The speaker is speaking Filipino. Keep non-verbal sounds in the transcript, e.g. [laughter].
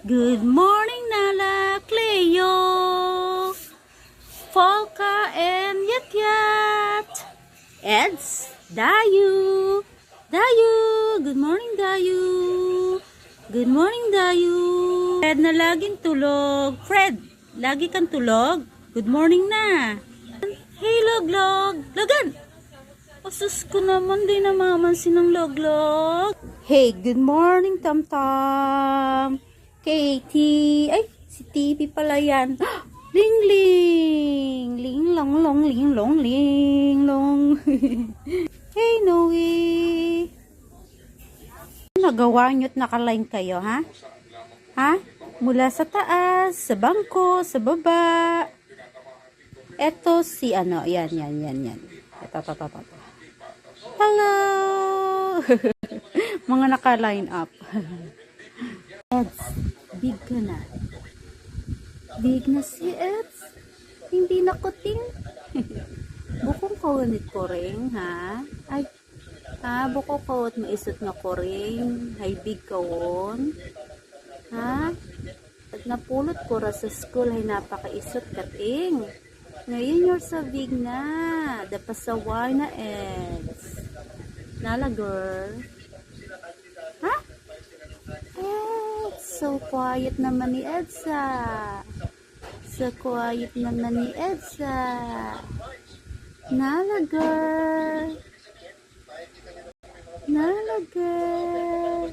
Good morning, Nala, Cleo, Folka, and Yat Yat. Eds, Dayu, Dayu. Good morning, Dayu. Good morning, Dayu. Fred na laging tulog. Fred, lagi kang tulog. Good morning na. Hey, Loglog. Logan! Asus ko naman, di namamansin ng Loglog. Hey, good morning, Tam Tam. Katie. Ay, si TV pala yan. [gasps] Ling ling. Ling long long ling long ling long. [laughs] hey, Noe. Nagawa nyo't nakaline kayo, ha? Ha? Mula sa taas, sa bangko, sa baba. Eto si ano, yan, yan, yan, yan. Ito, ito, ito, ito. Hello! [laughs] Mga naka-line up. [laughs] Eds, big ka na. Big na si Eds. Hindi na kuting. [laughs] Bukong kawanit ko rin, ha? Ay, ha? Buko kawat maisot na ko rin. Hay big kawon. Ha? At napulot ko ra sa school ay napakaisot kating. Ngayon you're so big na. Dapasaway na Eds. Nala girl. So quiet naman ni Edsa. So quiet naman ni Edsa. Nala girl. Nala girl.